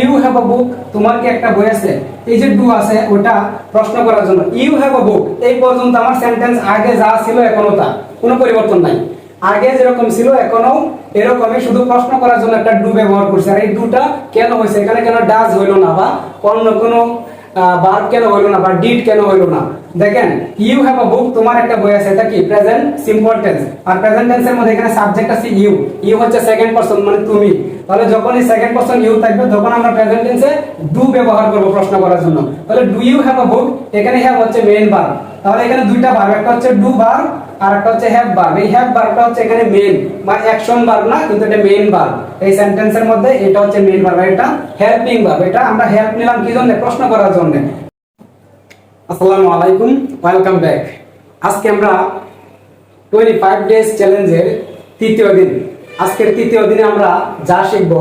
You have a বুক তোমার কি একটা বই আছে? এই যে ডু আছে, ওটা প্রশ্ন করার জন্য। ইউ হ্যাভ আ বুক এই পর্যন্ত আমার সেন্টেন্স আগে যা ছিল এখনও তা। কোনো পরিবর্তন নাই। আগে যেরকম ছিল, এখনও এরকমই। শুধু প্রশ্ন করার জন্য একটা ডু ব্যবহার করছে। আর এই ডুটা কেন হয়েছে? এখানে কেন ডাজ হইল না বা অন্য কোনো ভার্ব কেন হইল না বা ডিড কেন হইল না? দেখেন ইউ হ্যাভ আ বুক তোমার একটা বই আছে। এটা কি? প্রেজেন্ট সিম্পল টেন্স আর প্রেজেন্ট টেন্সের মধ্যে এখানে সাবজেক্ট আছে ইউ ইউ হচ্ছে সেকেন্ড পারসন মানে তুমি। তাহলে যখন এই সেকেন্ড পারসন ইউ থাকবে, তখন আমরা প্রেজেন্ট টেন্সে ডু ব্যবহার করব প্রশ্ন করার জন্য। তাহলে do you have a book এখানে হ্যাভ হচ্ছে মেইন ভার্ব তাহলে এখানে দুইটা ভার্ব একটা হচ্ছে ডু ভার্ব আর একটা হচ্ছে হ্যাভ ভার্ব এই হ্যাভ ভার্বটা হচ্ছে এখানে মেইন বা অ্যাকশন ভার্ব না, কিন্তু এটা মেইন ভার্ব এই সেন্টেন্সের মধ্যে এটা হচ্ছে মেইন ভার্ব এটা হেল্পিং ভার্ব এটা আমরা হেল্প নিলাম কি জন্য? প্রশ্ন করার জন্য। আসসালামু আলাইকুম ওয়েলকাম ব্যাক আজকে আমরা টোয়েন্টি ফাইভ ডেজ চ্যালেঞ্জের তৃতীয় দিন। আজকের তৃতীয় দিনে আমরা যা শিখব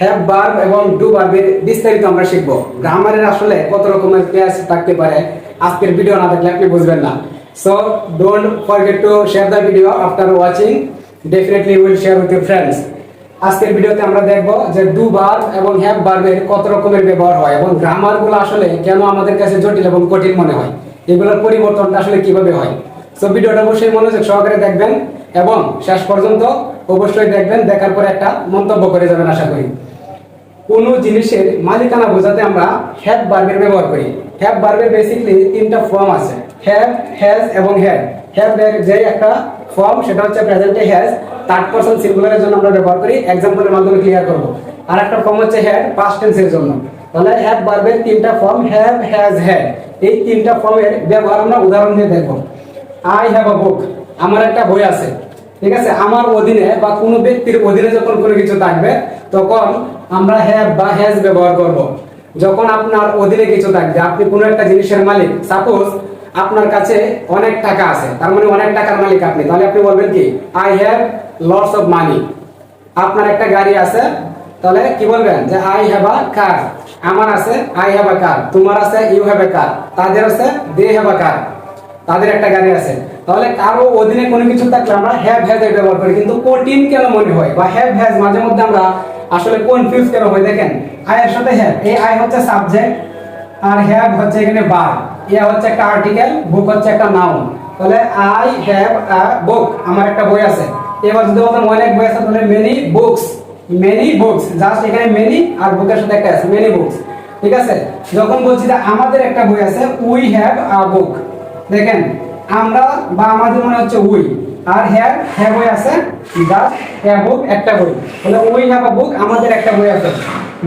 হ্যাভ বার্ব এবং ডু ভার্বের বিস্তারিত আমরা শিখব। গ্রামারের আসলে কত রকমের ক্লাস থাকতে পারে, আজকের ভিডিও না দেখলে আপনি বুঝবেন না। So don't forget to share the video after watching definitely will share with your friends আজকের ভিডিওতে আমরা দেখব যে ডু বার্ব এবং হ্যাভ ভার্বের কত রকমের ব্যবহার হয় এবং গ্রামারগুলো আসলে কেন আমাদের কাছে জটিল এবং কঠিন মনে হয়। এগুলোর পরিবর্তনটা আসলে কীভাবে হয়? সো ভিডিওটা অবশ্যই মনোযোগ সহকারে দেখবেন। এবং শেষ পর্যন্ত অবশ্যই দেখবেন, দেখার পরে একটা মন্তব্য করে যাবেন আশা করি। কোন জিনিসের মালিকানা বোঝাতে আমরা হ্যাভ ভার্বের ব্যবহার করি। হ্যাভ ভার্বের বেসিকলি তিনটা ফর্ম আছে। হ্যাভ হ্যাজ এবং হ্যাড হ্যাভ এর যে একটা ফর্ম সেটা হচ্ছে প্রেজেন্টে হ্যাজ থার্ড পারসন সিঙ্গুলারের জন্য আমরা ব্যবহার করি। এক্সাম্পলের মাধ্যমে ক্লিয়ার করব। আর একটা ফর্ম হচ্ছে হ্যাড পাস্ট টেন্সের জন্য। তাহলে হ্যাভ ভার্বের তিনটা ফর্ম হ্যাভ হ্যাজ হ্যাড এই তিনটা ফর্মের ব্যবহার আমরা উদাহরণ দিয়ে দেখব। আই হ্যাভ আ বুক আমার একটা বই আছে, ঠিক আছে? আমার অধীনে বা কোনো ব্যক্তির অধীনে যখন কোনো কিছু থাকবে, তখন আমরা হ্যাভ বা হ্যাজ ব্যবহার করব। যখন আপনার অধীনে কিছু থাকবে, আপনি কোনো একটা জিনিসের মালিক সাপোজ আপনার কাছে অনেক টাকা আছে, তার মানে অনেক টাকার মালিক আপনি, তাহলে আপনি বলবেন কি I have lots of money আপনার একটা গাড়ি আছে, তাহলে কি বলবেন? যে আই হ্যাভ আ কার আমার আছে আই হ্যাভ আ কার তোমার আছে ইউ হ্যাভ এ কার তাদের আছে দে হ্যাভ আ কার তাদের একটা গাড়ি আছে। তাহলে কারও অধীনে কোনো কিছু থাকলে আমরা হ্যাভ হ্যাজ এর ব্যবহার করি। কিন্তু কঠিন কেন মনে হয়? বা হ্যাভ হ্যাজ মাঝে মধ্যে আমরা আসলে কনফিউজ কেন হয়? দেখেন আই এর সাথে হ্যাভ এই আই হচ্ছে সাবজেক্ট আর হ্যাভ হচ্ছে এখানে বার ইয়া হচ্ছে একটা আর্টিকেল বুক হচ্ছে একটা নাউন তাহলে আই হ্যাভ আ বুক আমার একটা বই আছে। এবার যদি বলতাম অনেক বই আছে তাহলে many books many books just এখানে মেনি আর বুকের সাথে একটা আছে মেনি বুকস ঠিক আছে? যখন বলছি যে আমাদের একটা বই আছে উই হ্যাভ আ বুক দেখেন আমরা বা আমাদের মনে হচ্ছে উই। আর হ্যাভ হ্যাভ বই আছে, জাস্ট হ্যাভ বুক, একটা বই। তাহলে উই হ্যাভ আ বুক, আমাদের একটা বই আছে।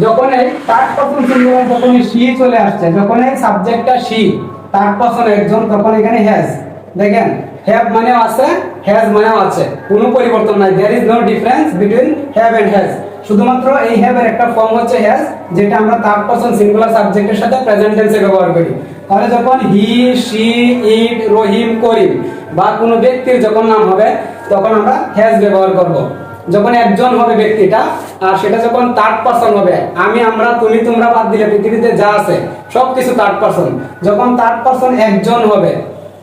যখন এই থার্ড পারসন সিঙ্গুলার যখন শি চলে আসছে, যখন এই সাবজেক্টটা শি থার্ড পারসন একজন তখন এখানে হ্যাজ দেখেন হ্যাভ মানেও আছে হ্যাজ মানেও আছে। কোনো পরিবর্তন নাই। There is no difference between have and has শুধুমাত্র এই হ্যাভ এর একটা ফর্ম হচ্ছে হ্যাজ যেটা আমরা থার্ড পারসন সিঙ্গুলার সাবজেক্টের সাথে প্রেজেন্ট টেন্সে ব্যবহার করি। তাহলে যখন হি, শি, ইট, রহিম, করিম বা কোনো ব্যক্তির যখন নাম হবে, তখন আমরা হ্যাজ ব্যবহার করব। যখন একজন হবে ব্যক্তিটা, আর সেটা যখন থার্ড পারসন হবে, আমি, আমরা, তুমি, তোমরা বাদ দিলে পৃথিবীতে যা আছে, সবকিছু থার্ড পারসন যখন থার্ড পারসন একজন হবে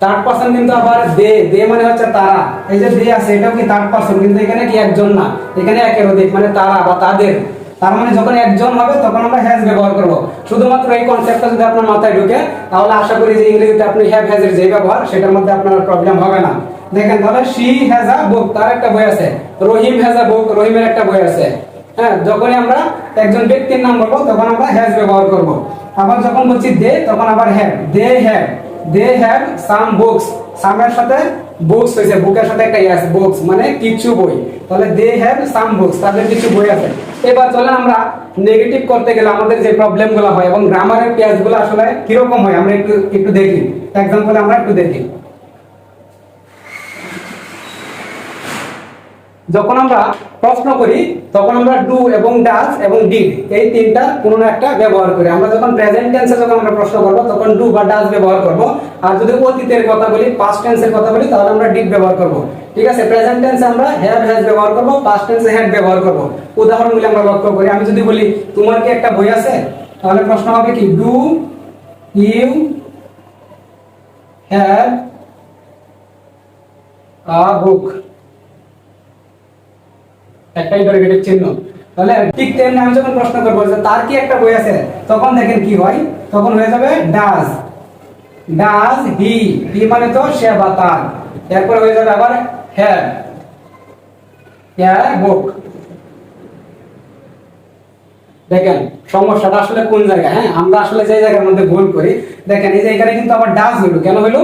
থার্ড পারসন কিন্তু আবার দে দে মানে হচ্ছে তারা। এই যে দে আছে, এটাও কি থার্ড পারসন কিন্তু এখানে কি একজন না? এখানে একের অধিক মানে তারা বা তাদের। তার মানে যখন একজন হবে, তখন আমরা হ্যাজ ব্যবহার করব। শুধুমাত্র এই কনসেপ্টটা যদি আপনার মাথায় ঢুকে, তাহলে আশা করি যে ইংরেজিতে আপনি হ্যাভ হ্যাজ এর যে ব্যবহার, সেটার মধ্যে আপনার প্রবলেম হবে না। দেখেন তাহলে শি হ্যাজ আ বুক তার একটা বই আছে। রহিম হ্যাজ আ বুক রহিমের একটা বই আছে। হ্যাঁ যখনই আমরা একজন ব্যক্তির নাম বলব, তখন আমরা হ্যাজ ব্যবহার করব। আবার যখন বলছি দে, তখন আবার have they have they have some books সামের সাথে বুকস হয়েছে বুকের সাথে একটা ইয়ে আছে বুকস মানে কিছু বই। তাহলে দে হ্যাভ সাম বুকস তাদের কিছু বই আছে। এবার চলেন আমরা নেগেটিভ করতে গেলে আমাদের যে প্রবলেমগুলো হয় এবং গ্রামারের পেজগুলো আসলে কীরকম হয়, আমরা একটু একটু দেখি। এক্সাম্পল আমরা একটু দেখি। যখন আমরা প্রশ্ন করি, তখন আমরা ডু এবং ডাজ এবং ডিড এই তিনটা কোনো না একটা ব্যবহার করি। আমরা যখন প্রেজেন্ট টেন্সে যখন আমরা প্রশ্ন করব, তখন ডু বা ডাজ ব্যবহার করব। আর যদি অতীতের কথা বলি পাস্ট টেন্সের কথা বলি, তাহলে আমরা ডিড ব্যবহার করব। ঠিক আছে? প্রেজেন্ট টেন্সে আমরা হ্যাভ হ্যাজ ব্যবহার করব পাস্ট টেন্সে হ্যাড ব্যবহার করব। উদাহরণগুলি আমরা লক্ষ্য করি। আমি যদি বলি, তোমার কি একটা বই আছে? তাহলে প্রশ্ন হবে কি? Do you have a book একটা ইন্টারোগেটিভ চিহ্ন। তাহলে ঠিক তেমনি আমি যখন প্রশ্ন করব যে তার কি একটা বই আছে, তখন দেখেন কি হয়? তখন হয়ে যাবে ডাজ ডাজ হি হি মানে তো সে বা তার। এরপর হয়ে যাবে আবার হ্যাঁ বুক দেখেন, সমস্যাটা আসলে কোন জায়গায়? হ্যাঁ আমরা আসলে যে জায়গার মধ্যে ভুল করি, দেখেন এই যে এখানে কিন্তু আবার ডাজ হলো। কেন হলো?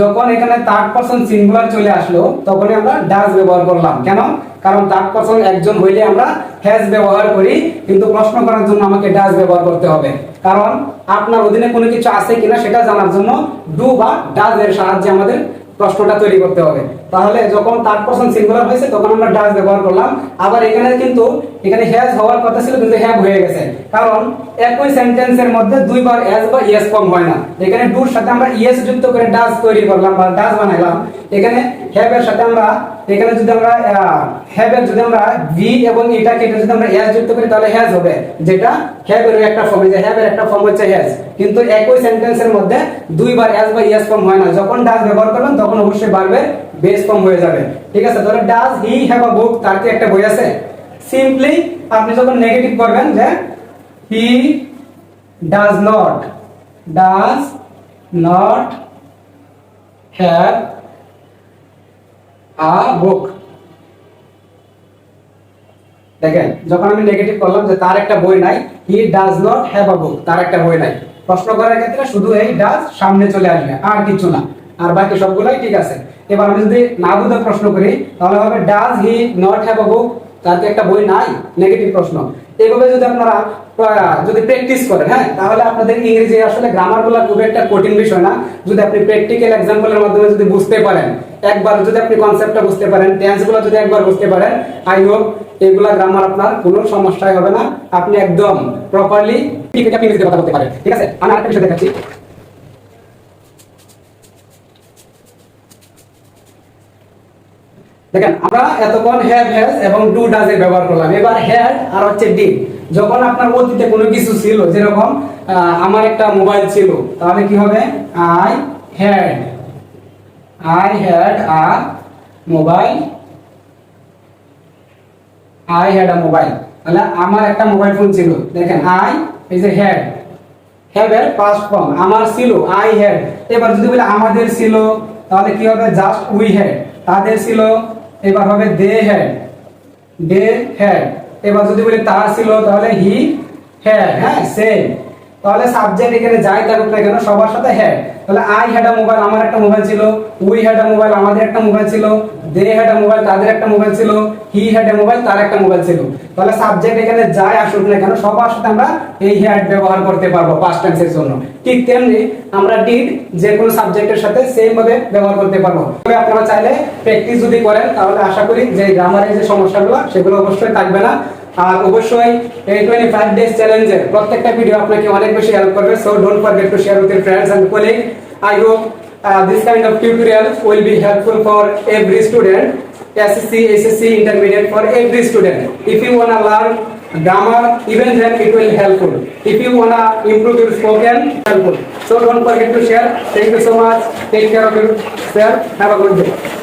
যখন এখানে থার্ড পারসন সিঙ্গুলার চলে আসলো, তখনই আমরা ডাজ ব্যবহার করলাম। কেন? কারণ থার্ড পারসন একজন হইলে আমরা হ্যাজ ব্যবহার করি, কিন্তু প্রশ্ন করার জন্য আমাকে ডাজ ব্যবহার করতে হবে। কারণ আপনার অধীনে কোনো কিছু আছে কিনা সেটা জানার জন্য ডু বা ডাজ এর সাহায্যে আমাদের প্রশ্নটা তৈরি করতে হবে। তাহলে যখন থার্ড পারসন সিঙ্গুলার হয়েছে, তখন আমরা ডাজ ব্যবহার করলাম। আবার এখানে কিন্তু, এখানে হ্যাজ হওয়ার কথা ছিল, কিন্তু হ্যাভ হয়ে গেছে। কারণ একই সেন্টেন্সের মধ্যে দুইবার এস বা ইয়েস ফর্ম হয় না। এখানে ডুর সাথে আমরা ইয়েস যুক্ত করে ডাজ তৈরি করলাম বা ডাজ বানাইলাম। এখানে হ্যাভ এর সাথে আমরা এখানে যদি আমরা হ্যাভ এর যদি আমরা ভি এবং এটা কেটে যদি আমরা এস যুক্ত করি, তাহলে হ্যাজ হবে। যেটা হ্যাভ এর একটা ফর্ম যে হ্যাভ এর একটা ফর্ম হচ্ছে হ্যাজ কিন্তু একই সেন্টেন্সের মধ্যে দুইবার এস বা ইয়েস ফর্ম হয় না। যখন ডাজ ব্যবহার করবেন, তখন অবশ্যই বাড়বে বেস ফর্ম হয়ে যাবে। ঠিক আছে? তাহলে does he have a book তার কি একটা বই আছে? সিম্পলি আপনি যখন নেগেটিভ করবেন যে he does not does not have a book দেখেন, যখন আমি নেগেটিভ করলাম যে তার একটা বই নাই he does not have a book তার একটা বই নাই। প্রশ্ন করার ক্ষেত্রে শুধু এই ডাজ সামনে চলে আসবে, আর কিছু না। আর বাকি সবগুলাই ঠিক আছে। এবার আমি যদি না বুঝে প্রশ্ন করি, তাহলে হবে does he not have a book তার কি একটা বই নাই? নেগেটিভ প্রশ্ন। এইভাবে যদি আপনারা যদি প্র্যাকটিস করেন হ্যাঁ তাহলে আপনাদের ইংরেজি আসলে গ্রামারগুলো খুব একটা কঠিন বিষয় না। যদি আপনি প্র্যাকটিক্যাল এক্সাম্পলের মাধ্যমে যদি বুঝতে পারেন, একবার যদি আপনি কনসেপ্টটা বুঝতে পারেন টেন্সগুলো যদি একবার বুঝতে পারেন আই হোপ এগুলা গ্রামার আপনার কোনো সমস্যাই হবে না। আপনি একদম প্রপারলি ইংরেজিতে কথা বলতে পারেন। ঠিক আছে? আমি আরেকটা বিষয় দেখাচ্ছি। দেখেন, আমরা এতক্ষণ হ্যাভ হ্যাজ এবং ডু ডাজ এর ব্যবহার করলাম। এবার হ্যাড আর হচ্ছে ডিড যখন আপনার অতীতে কোনো কিছু ছিল, যেরকম আমার একটা মোবাইল ছিল, তাহলে কি হবে? I had I had a mobile I had a mobile তাহলে আমার একটা মোবাইল ফোন ছিল। দেখেন আই এই যে হ্যাড হ্যাভ এর পাস্ট ফর্ম আমার ছিল আই হ্যাড এবার যদি বলে আমাদের ছিল, তাহলে কি হবে? জাস্ট উই হ্যাড তাদের ছিল এবার হবে দে হ্যাড। They had. এবার যদি বলি তা ছিল, তাহলে হি হ্যাড হ্যাঁ সেম তাহলে সাবজেক্ট এখানে যাই থাকুক না কেন, সবার সাথে হ্যাড তাহলে আই হ্যাড মোবাইল আমার একটা মোবাইল ছিল উই হ্যাড মোবাইল আমাদের একটা মোবাইল ছিল দে হ্যাড মোবাইল তাদের একটা মোবাইল ছিল হি হ্যাড মোবাইল তার একটা মোবাইল ছিল। তাহলে সাবজেক্ট এখানে যাই আসুক না কেন, সবার সাথে আমরা এই হ্যাড ব্যবহার করতে পারব পাস্ট টেন্সের জন্য। ঠিক তেমনি আমরা ডিড যে কোনো সাবজেক্টের সাথে সেম ভাবে ব্যবহার করতে পারব। তবে আপনারা চাইলে প্র্যাকটিস যদি করেন, তাহলে আশা করি যে গ্রামারের যে সমস্যাগুলো, সেগুলো অবশ্যই থাকবে না। আর অবশ্যই এই টোয়েন্টি ফাইভ ডেজ চ্যালেঞ্জের প্রত্যেকটা ভিডিও আপনাকে অনেক বেশি হেল্প করবে so don't forget to share with your friends and colleague I hope this kind of tutorial will be helpful for every student SSC, SSC, intermediate for every student. If you wanna learn grammar, even then it will helpful. If you wanna improve your spoken, helpful. So don't forget to share. Thank you so much. Take care of yourself. Have a good day.